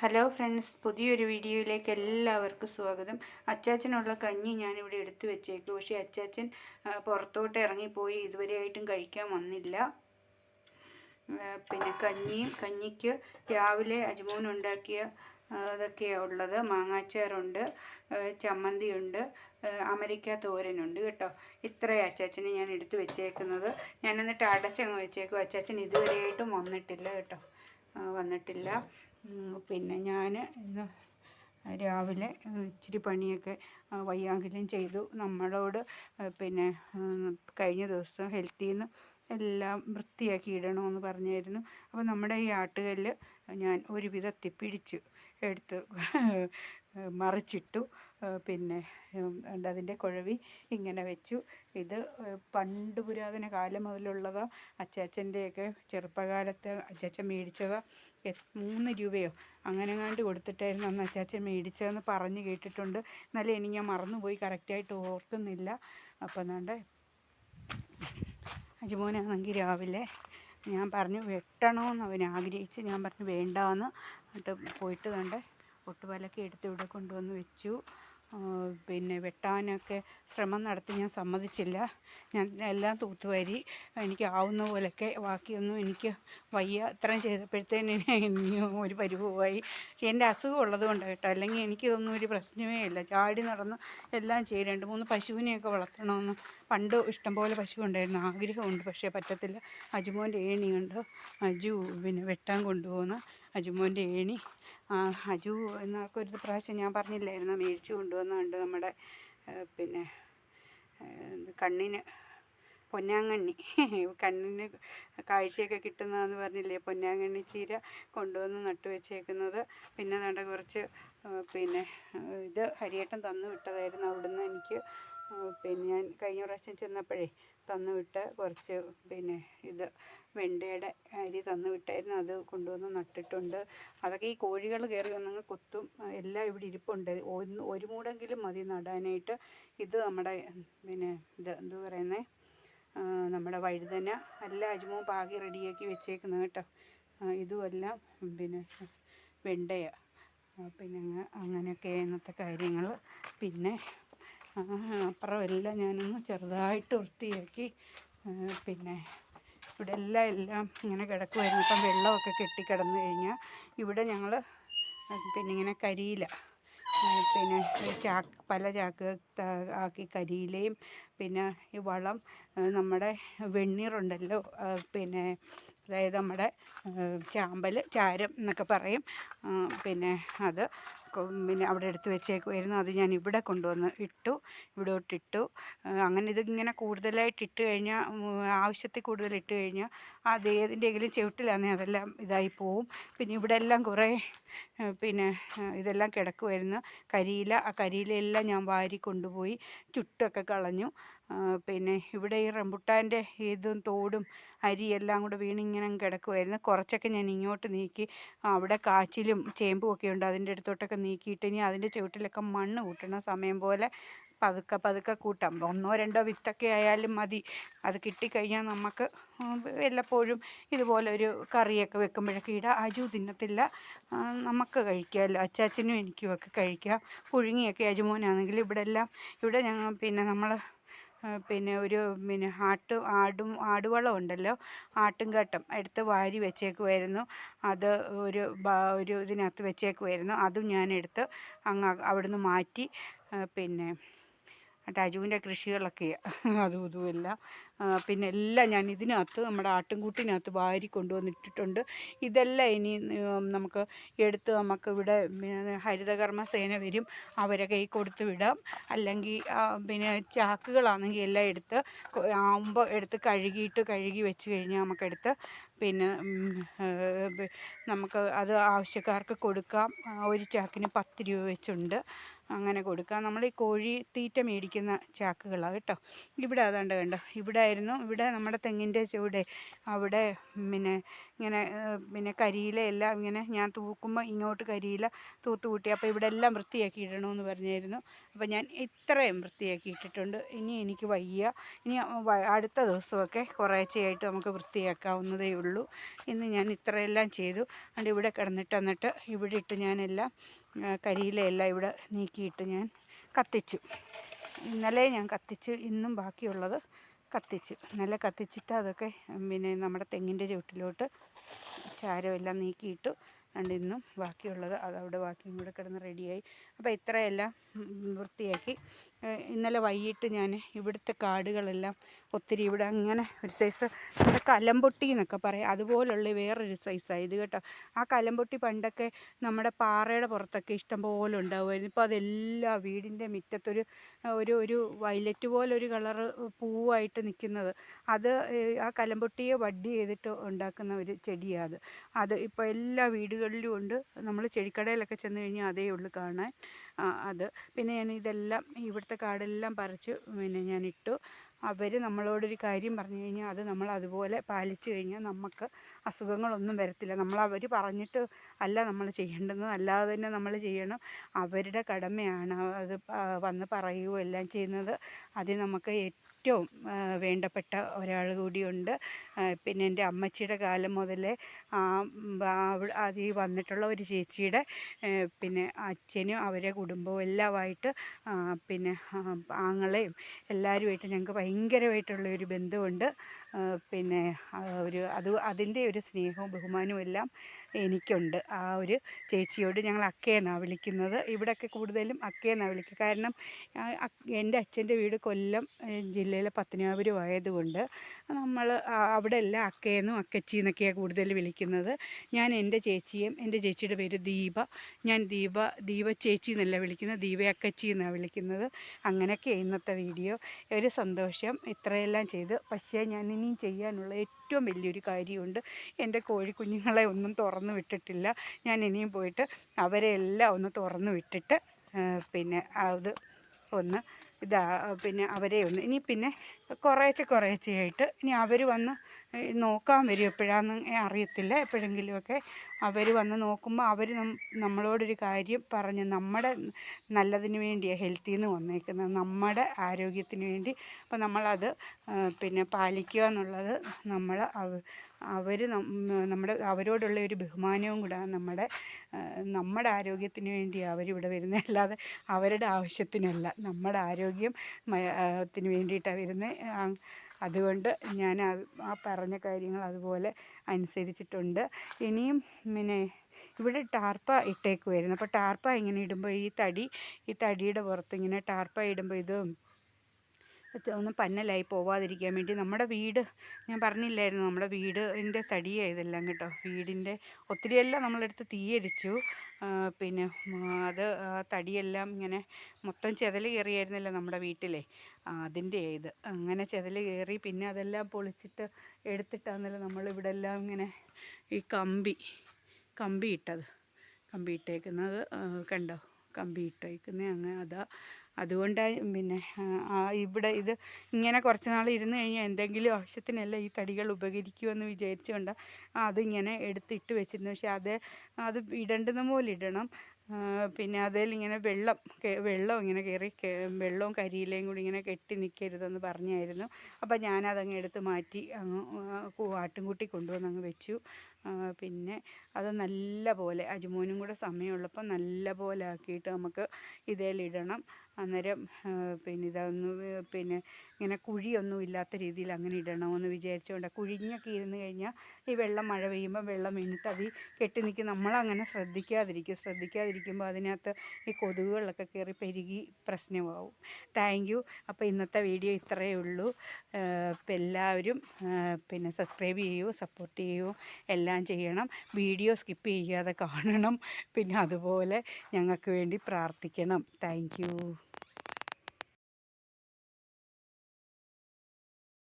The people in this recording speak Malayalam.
ഹലോ ഫ്രണ്ട്സ് പുതിയൊരു വീഡിയോയിലേക്ക് എല്ലാവർക്കും സ്വാഗതം. അച്ചാച്ചനുള്ള കഞ്ഞി ഞാനിവിടെ എടുത്തു വെച്ചേക്കും പക്ഷേ അച്ചാച്ചൻ പുറത്തോട്ട് ഇറങ്ങിപ്പോയി ഇതുവരെയായിട്ടും കഴിക്കാൻ വന്നില്ല. പിന്നെ കഞ്ഞിയും കഞ്ഞിക്ക് രാവിലെ അജ്മോൻ ഉണ്ടാക്കിയ ഇതൊക്കെയാണ് ഉള്ളത്. മാങ്ങാച്ചാറുണ്ട് ചമ്മന്തിയുണ്ട് അമേരിക്ക തോരനുണ്ട് കേട്ടോ. ഇത്രയും അച്ചാച്ചനെ ഞാൻ എടുത്തു വെച്ചേക്കുന്നത്. ഞാൻ എന്നിട്ട് അടച്ചങ്ങ് വെച്ചേക്കും. അച്ചാച്ചൻ ഇതുവരെയായിട്ടും വന്നിട്ടില്ല കേട്ടോ. വന്നിട്ടില്ല. പിന്നെ ഞാൻ രാവിലെ ഇച്ചിരി പണിയൊക്കെ വയ്യാങ്കിലും ചെയ്തു. നമ്മളോട് പിന്നെ കഴിഞ്ഞ ദിവസം ഹെൽത്തിൽ നിന്ന് എല്ലാം വൃത്തിയാക്കി ഇടണമെന്ന് പറഞ്ഞായിരുന്നു. അപ്പോൾ നമ്മുടെ ഈ ആട്ടുകല്ല് ഞാൻ ഒരുവിധത്തിൽ പിടിച്ചു എടുത്ത് മറിച്ചിട്ടു. പിന്നെ അതിന്റെ കുഴവി ഇങ്ങനെ വെച്ചു. ഇത് പണ്ട് പുരാതന കാലം മുതലുള്ളതോ. അച്ചാച്ചന്റെയൊക്കെ ചെറുപ്പകാലത്ത് അച്ചാച്ചൻ മേടിച്ചതോ. മൂന്ന് രൂപയോ അങ്ങനെ കണ്ട് കൊടുത്തിട്ടായിരുന്നു അന്ന് അച്ചാച്ചൻ മേടിച്ചതെന്ന് പറഞ്ഞ് കേട്ടിട്ടുണ്ട്. എന്നാലും ഇനി ഞാൻ മറന്നുപോയി കറക്റ്റായിട്ട് ഓർക്കുന്നില്ല. അപ്പം എന്നാണ്ട് അജുമോനാണെങ്കിൽ രാവിലെ ഞാൻ പറഞ്ഞു വെട്ടണമെന്ന് അവൻ ആഗ്രഹിച്ച് ഞാൻ പറഞ്ഞു വേണ്ടാന്ന്. എന്നിട്ട് പോയിട്ട് കണ്ട് ഒട്ടുപാലൊക്കെ എടുത്ത് ഇവിടെ കൊണ്ടുവന്ന് വെച്ചു. പിന്നെ വെട്ടാനൊക്കെ ശ്രമം നടത്തി ഞാൻ സമ്മതിച്ചില്ല. ഞാൻ എല്ലാം തൂത്തുവാരി എനിക്ക് ആവുന്ന പോലെയൊക്കെ ബാക്കിയൊന്നും എനിക്ക് വയ്യ. ഇത്രയും ചെയ്തപ്പോഴത്തേന് ഒരു പരിഭവമായി എന്റെ അസുഖം ഉള്ളത് കൊണ്ട് കേട്ടോ. അല്ലെങ്കിൽ എനിക്കിതൊന്നും ഒരു പ്രശ്നമേ ഇല്ല. ചാടി നടന്ന് എല്ലാം ചെയ്യും. രണ്ട് മൂന്ന് പശുവിനെയൊക്കെ വളർത്തണമെന്ന് പണ്ട് ഇഷ്ടംപോലെ പശു ഉണ്ടായിരുന്നു ആഗ്രഹമുണ്ട് പക്ഷേ പറ്റത്തില്ല. അജുമോന്റെ ഏണിയുണ്ട്. അജു പിന്നെ വെട്ടാൻ കൊണ്ടുപോകുന്ന അജുമോന്റെ ഏണി. അജു എന്നൊക്കെ ഒരു പ്രാവശ്യം ഞാൻ പറഞ്ഞില്ലായിരുന്നു. മേടിച്ചു കൊണ്ടുവന്നുണ്ട് നമ്മുടെ പിന്നെ കണ്ണിന് പൊന്നാങ്കണ്ണി. കണ്ണിന് കാഴ്ചയൊക്കെ കിട്ടുന്നതെന്ന് പറഞ്ഞില്ലേ? പൊന്നാങ്കണ്ണി ചീര കൊണ്ടുവന്ന് നട്ടു വെച്ചേക്കുന്നത്. പിന്നെ വേണ്ട കുറച്ച് പിന്നെ ഇത് ഹരിയേട്ടൻ തന്നു വിട്ടതായിരുന്നു അവിടുന്ന് എനിക്ക്. പിന്നെ ഞാൻ കഴിഞ്ഞ പ്രാവശ്യം ചെന്നപ്പോഴേ തന്നു വിട്ട കുറച്ച് പിന്നെ ഇത് വെണ്ടയുടെ അരി തന്നു വിട്ടായിരുന്നു അത് കൊണ്ടുവന്ന് നട്ടിട്ടുണ്ട്. അതൊക്കെ ഈ കോഴികൾ കയറി വന്നങ്ങ് കൊത്തും. എല്ലാം ഇവിടെ ഇരിപ്പുണ്ട്. ഒന്ന് ഒരു മൂടെങ്കിലും മതി നടാനായിട്ട്. ഇത് നമ്മുടെ പിന്നെ ഇത് എന്ത് പറയുന്നത് നമ്മുടെ വഴുതന. എല്ലാ അജ്മോ പാകി റെഡിയാക്കി വെച്ചേക്കുന്നത് കേട്ടോ. ഇതുമെല്ലാം പിന്നെ വെണ്ടയാണ് പിന്നെ അങ്ങ- അങ്ങനെയൊക്കെ ഇന്നത്തെ കാര്യങ്ങൾ. പിന്നെ ആ, അപ്പുറം എല്ലാം ഞാനൊന്ന് ചെറുതായിട്ട് വൃത്തിയാക്കി പിന്നെ ഇവിടെ എല്ലാം എല്ലാം ഇങ്ങനെ കിടക്കുമായിരുന്നു ഇപ്പം വെള്ളമൊക്കെ കെട്ടിക്കിടന്നു കഴിഞ്ഞാൽ ഇവിടെ ഞങ്ങൾ പിന്നെ ഇങ്ങനെ കരിയില പിന്നെ ചാക്ക് പല ചാക്ക് ആക്കി കരിയിലയും പിന്നെ ഈ വളം നമ്മുടെ വെണ്ണീറുണ്ടല്ലോ പിന്നെ അതായത് നമ്മുടെ ചാമ്പൽ ചാരം എന്നൊക്കെ പറയും. പിന്നെ അത് പിന്നെ അവിടെ എടുത്ത് വെച്ചേക്കുമായിരുന്നു അത് ഞാൻ ഇവിടെ കൊണ്ടുവന്ന് ഇട്ടു ഇവിടോട്ടിട്ടു അങ്ങനെ ഇതിങ്ങനെ കൂടുതലായിട്ട് ഇട്ട് കഴിഞ്ഞാൽ ആവശ്യത്തിൽ കൂടുതൽ ഇട്ട് കഴിഞ്ഞാൽ അത് ഏതിന്റെയെങ്കിലും ചുവട്ടിലാണെങ്കിൽ അതെല്ലാം ഇതായി പോവും. പിന്നെ ഇവിടെ എല്ലാം കുറേ പിന്നെ ഇതെല്ലാം കിടക്കുമായിരുന്നു കരിയില ആ കരിയിലയെല്ലാം ഞാൻ വാരി കൊണ്ടുപോയി ചുട്ടൊക്കെ കളഞ്ഞു. പിന്നെ ഇവിടെ ഈ റംബുട്ടാന്റെ ഇതും തോടും അരിയെല്ലാം കൂടെ വീണിങ്ങനെ കിടക്കുമായിരുന്നു കുറച്ചൊക്കെ ഞാൻ ഇങ്ങോട്ട് നീക്കി അവിടെ കാച്ചിലും ചേമ്പും ഒക്കെ ഉണ്ട് അതിന്റെ അടുത്തോട്ടൊക്കെ നീക്കിയിട്ട് ഇനി അതിന്റെ ചുവട്ടിലൊക്കെ മണ്ണ് കൂട്ടണം. സമയം പോലെ പതുക്കെ പതുക്കെ കൂട്ടാം. ഒന്നോ രണ്ടോ വിത്തൊക്കെ ആയാലും മതി. അത് കിട്ടിക്കഴിഞ്ഞാൽ നമുക്ക് എല്ലപ്പോഴും ഇതുപോലെ ഒരു കറിയൊക്കെ വെക്കുമ്പോഴൊക്കെ ഇടാം. അജു തിന്നത്തില്ല. നമുക്ക് കഴിക്കാമല്ലോ. അച്ചാച്ചനും എനിക്കുമൊക്കെ കഴിക്കാം. പുഴുങ്ങിയൊക്കെ അജുമോനാണെങ്കിൽ ഇവിടെ എല്ലാം ഇവിടെ ഞങ്ങൾ പിന്നെ നമ്മൾ പിന്നെ ഒരു പിന്നെ ആട്ട് ആടും ആടുവളം ഉണ്ടല്ലോ ആട്ടുംകാട്ടം എടുത്ത് വാരി വെച്ചേക്കുമായിരുന്നു അത് ഒരു ഒരു ഇതിനകത്ത് വെച്ചേക്കുമായിരുന്നു അതും ഞാനെടുത്ത് അങ്ങ് അവിടുന്ന് മാറ്റി പിന്നെ ടാജുവിന്റെ കൃഷികളൊക്കെ അതും ഇതും പിന്നെ എല്ലാം ഞാൻ ഇതിനകത്ത് നമ്മുടെ ആട്ടിൻകൂട്ടിനകത്ത് വാരി കൊണ്ടുവന്നിട്ടിട്ടുണ്ട് ഇതെല്ലാം ഇനി നമുക്ക് എടുത്ത് നമുക്ക് ഇവിടെ ഹരിതകർമ്മ സേന വരും. അവരെ കൈ കൊടുത്ത് വിടാം. അല്ലെങ്കിൽ പിന്നെ ചാക്കുകളാണെങ്കിൽ എല്ലാം എടുത്ത് ആകുമ്പോൾ എടുത്ത് കഴുകിയിട്ട് കഴുകി വെച്ച് കഴിഞ്ഞാൽ നമുക്കെടുത്ത് പിന്നെ നമുക്ക് അത് ആവശ്യക്കാർക്ക് കൊടുക്കാം. ഒരു ചാക്കിന് പത്ത് രൂപ വെച്ചുണ്ട്. അങ്ങനെ കൊടുക്കാം. നമ്മൾ ഈ കോഴി തീറ്റ മേടിക്കുന്ന ചാക്കുകളാണ് കേട്ടോ. ഇവിടെ അതാണ്ട് കണ്ടോ. ഇവിടെ ആയിരുന്നു ഇവിടെ നമ്മുടെ തെങ്ങിന്റെ ചുവടെ. അവിടെ പിന്നെ ഇങ്ങനെ പിന്നെ കരിയില എല്ലാം ഇങ്ങനെ ഞാൻ തൂക്കുമ്പോൾ ഇങ്ങോട്ട് കരിയില തൂത്ത് കൂട്ടി. അപ്പോൾ ഇവിടെ എല്ലാം വൃത്തിയാക്കി ഇടണമെന്ന് പറഞ്ഞായിരുന്നു. അപ്പോൾ ഞാൻ ഇത്രയും വൃത്തിയാക്കി ഇട്ടിട്ടുണ്ട്. ഇനി എനിക്ക് വയ്യ. ഇനി അടുത്ത ദിവസമൊക്കെ കുറേശ്ശെയായിട്ട് നമുക്ക് വൃത്തിയാക്കാവുന്നതേ ഉള്ളൂ. ഇന്ന് ഞാൻ ഇത്രയെല്ലാം ചെയ്തു. അതുകൊണ്ട് ഇവിടെ കിടന്നിട്ട് എന്നിട്ട് ഇവിടെ ഇട്ട് ഞാനെല്ലാം കരിയിലയെല്ലാം ഇവിടെ നീക്കിയിട്ട് ഞാൻ കത്തിച്ചു. ഇന്നലെ ഞാൻ കത്തിച്ച് ഇന്നും ബാക്കിയുള്ളത് കത്തിച്ചു. നല്ല കത്തിച്ചിട്ട് അതൊക്കെ പിന്നെ നമ്മുടെ തെങ്ങിന്റെ ചുവട്ടിലോട്ട് ചാരമെല്ലാം നീക്കിയിട്ടു അതുകൊണ്ട് ഇന്നും ബാക്കിയുള്ളത് അതവിടെ ബാക്കിയും കൂടെ കിടന്ന് റെഡിയായി. അപ്പോൾ ഇത്രയെല്ലാം വൃത്തിയാക്കി. ഇന്നലെ വൈകിട്ട് ഞാൻ ഇവിടുത്തെ കാടുകളെല്ലാം ഒത്തിരി ഇവിടെ അങ്ങനെ ഒരു സൈസ് ഇവിടെ കലമ്പൊട്ടി എന്നൊക്കെ പറയാം. അതുപോലുള്ള വേറൊരു സൈസാണ് ഇത് കേട്ടോ. ആ കലമ്പൊട്ടി പണ്ടൊക്കെ നമ്മുടെ പാറയുടെ പുറത്തൊക്കെ ഇഷ്ടംപോലെ ഉണ്ടാവുമായിരുന്നു. ഇപ്പോൾ അതെല്ലാം വീടിന്റെ മുറ്റത്തൊരു ഒരു ഒരു വയലറ്റ് പോലൊരു കളറ് പൂവായിട്ട് നിൽക്കുന്നത്. അത് ആ കലമ്പൊട്ടിയെ വഡ്ഡി ചെയ്തിട്ട് ഉണ്ടാക്കുന്ന ഒരു ചെടിയാണ് അത്. അത് ഇപ്പോൾ എല്ലാ വീടുകളിലും ഉണ്ട് നമ്മൾ ചെടിക്കടയിലൊക്കെ ചെന്ന് കഴിഞ്ഞാൽ അതേ ഉള്ളൂ കാണാൻ. അത്. പിന്നെ ഞാൻ ഇതെല്ലാം ഇവിടുത്തെ കാടെല്ലാം പറിച്ച് പിന്നെ ഞാൻ ഇട്ടു. അവർ നമ്മളോടൊരു കാര്യം പറഞ്ഞു കഴിഞ്ഞാൽ അത് നമ്മൾ അതുപോലെ പാലിച്ചു കഴിഞ്ഞാൽ നമുക്ക് അസുഖങ്ങളൊന്നും വരത്തില്ല. നമ്മൾ അവർ പറഞ്ഞിട്ട് അല്ല നമ്മൾ ചെയ്യേണ്ടത് അല്ലാതെ തന്നെ നമ്മൾ ചെയ്യണം. അവരുടെ കടമയാണ് അത് വന്ന് പറയുകയോ എല്ലാം ചെയ്യുന്നത്. അത് നമുക്ക് ഏറ്റവും വേണ്ടപ്പെട്ട ഒരാൾ കൂടിയുണ്ട്. പിന്നെ എന്റെ അമ്മച്ചിയുടെ കാലം മുതലേ അതിൽ വന്നിട്ടുള്ള ഒരു ചേച്ചിയുടെ പിന്നെ അച്ഛനും അവരെ കുടുംബവും എല്ലാമായിട്ട് പിന്നെ ആങ്ങളെയും എല്ലാവരുമായിട്ട് ഞങ്ങൾക്ക് ഭയങ്കരമായിട്ടുള്ള ഒരു ബന്ധമുണ്ട്. പിന്നെ ഒരു അത് അതിന്റെ ഒരു സ്നേഹവും ബഹുമാനവും എല്ലാം എനിക്കുണ്ട്. ആ ഒരു ചേച്ചിയോട് ഞങ്ങൾ അക്കയെന്നാണ് വിളിക്കുന്നത്. ഇവിടെയൊക്കെ കൂടുതലും അക്കയെന്നാണ് വിളിക്കുക. കാരണം എന്റെ അച്ഛന്റെ വീട് കൊല്ലം ജില്ലയിലെ പത്തനാപുരം ആയതുകൊണ്ട് നമ്മൾ അവിടെ എല്ലാം അക്കയെന്നും അക്കച്ചി എന്നൊക്കെയാണ് കൂടുതൽ വിളിക്കുന്നത്. ഞാൻ എന്റെ ചേച്ചിയും എന്റെ ചേച്ചിയുടെ പേര് ദീപ. ഞാൻ ദീപ ദീപ ചേച്ചി എന്നല്ല വിളിക്കുന്നത്. ദീപ അക്കച്ചി എന്നാണ് വിളിക്കുന്നത്. അങ്ങനെയൊക്കെ ഇന്നത്തെ വീഡിയോ. ഒരു സന്തോഷം ഇത്രയെല്ലാം ചെയ്ത്. പക്ഷേ ഞാൻ ഇനിയും ചെയ്യാനുള്ള ഏറ്റവും വലിയൊരു കാര്യമുണ്ട്. എന്റെ കോഴിക്കുഞ്ഞുങ്ങളെ ഒന്നും തുറന്നു വിട്ടിട്ടില്ല. ഞാൻ ഇനിയും പോയിട്ട് അവരെ എല്ലാം ഒന്ന് തുറന്നു വിട്ടിട്ട് പിന്നെ അത് ഒന്ന് ഇതാ പിന്നെ അവരെ ഒന്ന് ഇനി പിന്നെ കുറേശ്ശെ കുറേശ്ശെയായിട്ട് ഇനി അവർ വന്ന് നോക്കാൻ വരും എപ്പോഴാണെന്ന് അറിയത്തില്ല. എപ്പോഴെങ്കിലുമൊക്കെ അവർ വന്ന് നോക്കുമ്പോൾ അവർ നമ്മളോടൊരു കാര്യം പറഞ്ഞ് നമ്മുടെ നല്ലതിന് വേണ്ടിയാണ് ഹെൽത്തിൽ നിന്ന് വന്നേക്കുന്നത്. നമ്മുടെ ആരോഗ്യത്തിന് വേണ്ടി. അപ്പോൾ നമ്മളത് പിന്നെ പാലിക്കുക എന്നുള്ളത് നമ്മൾ അവർ നമ്മുടെ അവരോടുള്ള ഒരു ബഹുമാനവും കൂടെ നമ്മുടെ നമ്മുടെ ആരോഗ്യത്തിന് വേണ്ടിയാണ് അവരിവിടെ വരുന്നത് അല്ലാതെ അവരുടെ ആവശ്യത്തിനല്ല. നമ്മുടെ ആരോഗ്യം ത്തിന് വേണ്ടിയിട്ടാണ് വരുന്നത് അതുകൊണ്ട് ഞാൻ ആ പറഞ്ഞ കാര്യങ്ങൾ അതുപോലെ അനുസരിച്ചിട്ടുണ്ട്. ഇനിയും പിന്നെ ഇവിടെ ടാർപ്പ ഇട്ടേക്കുമായിരുന്നു അപ്പോൾ ടാർപ്പ ഇങ്ങനെ ഇടുമ്പോൾ ഈ തടി ഈ തടിയുടെ പുറത്ത് ഇങ്ങനെ ടാർപ്പ ഇടുമ്പോൾ ഇത് ഒന്നും പന്നലായി പോവാതിരിക്കാൻ വേണ്ടി നമ്മുടെ വീട് ഞാൻ പറഞ്ഞില്ലായിരുന്നു നമ്മുടെ വീടിന്റെ തടിയാണ് ഇതെല്ലാം കേട്ടോ. വീടിന്റെ ഒത്തിരിയെല്ലാം നമ്മളെടുത്ത് തീയരിച്ചു പിന്നെ അത് തടിയെല്ലാം ഇങ്ങനെ മൊത്തം ചെതൽ കയറിയായിരുന്നല്ലോ നമ്മുടെ വീട്ടിലെ. അതിന്റെ ഇത്. അങ്ങനെ ചെതൽ കയറി പിന്നെ അതെല്ലാം പൊളിച്ചിട്ട് എടുത്തിട്ടാണല്ലോ നമ്മളിവിടെ എല്ലാം ഇങ്ങനെ ഈ കമ്പി കമ്പി ഇട്ടത് കമ്പി ഇട്ടേക്കുന്നത് കണ്ടോ? കമ്പി ഇട്ടേക്കുന്നത് അങ്ങനെ അതാ. അതുകൊണ്ടാണ് പിന്നെ ഇവിടെ ഇത് ഇങ്ങനെ കുറച്ച് നാൾ ഇരുന്ന് കഴിഞ്ഞാൽ എന്തെങ്കിലും ആവശ്യത്തിനല്ല ഈ തടികൾ ഉപകരിക്കുമെന്ന് വിചാരിച്ചുകൊണ്ട് അതിങ്ങനെ എടുത്തിട്ട് വെച്ചിരുന്നു പക്ഷേ അത് അത് ഇടേണ്ടുന്ന പോലെ ഇടണം. പിന്നെ അതിൽ ഇങ്ങനെ വെള്ളം വെള്ളം ഇങ്ങനെ കയറി വെള്ളവും കരിയിലയും കൂടി ഇങ്ങനെ കെട്ടി നിൽക്കരുതെന്ന് പറഞ്ഞായിരുന്നു. അപ്പോൾ ഞാനതങ്ങ് എടുത്ത് മാറ്റി അങ്ങ് ആട്ടിൻകുട്ടി കൊണ്ടുവന്ന് അങ്ങ് വെച്ചു. പിന്നെ അത് നല്ല പോലെ അജുമോനും കൂടെ സമയമുള്ളപ്പോൾ നല്ല പോലെ ആക്കിയിട്ട് നമുക്ക് ഇതേലിടണം. അന്നേരം പിന്നെ ഇതൊന്ന് പിന്നെ ഇങ്ങനെ കുഴിയൊന്നും ഇല്ലാത്ത രീതിയിൽ അങ്ങനെ ഇടണമെന്ന് വിചാരിച്ചുകൊണ്ട് കുഴിഞ്ഞൊക്കെ ഇരുന്ന് കഴിഞ്ഞാൽ ഈ വെള്ളം മഴ പെയ്യുമ്പോൾ വെള്ളം വീണിട്ട് അത് കെട്ടി നിൽക്കും നമ്മളങ്ങനെ ശ്രദ്ധിക്കാതിരിക്കും. ശ്രദ്ധിക്കാതിരിക്കുമ്പോൾ അതിനകത്ത് ഈ കൊതുകുകളൊക്കെ കയറി പെരുകി പ്രശ്നമാവും. താങ്ക് യു അപ്പോൾ ഇന്നത്തെ വീഡിയോ ഇത്രയേ ഉള്ളൂ. എല്ലാവരും പിന്നെ സബ്സ്ക്രൈബ് ചെയ്യൂ സപ്പോർട്ട് ചെയ്യൂ. എല്ലാം ചെയ്യണം. വീഡിയോ സ്കിപ്പ് ചെയ്യാതെ കാണണം. പിന്നെ അതുപോലെ ഞങ്ങൾക്ക് വേണ്ടി പ്രാർത്ഥിക്കണം. താങ്ക്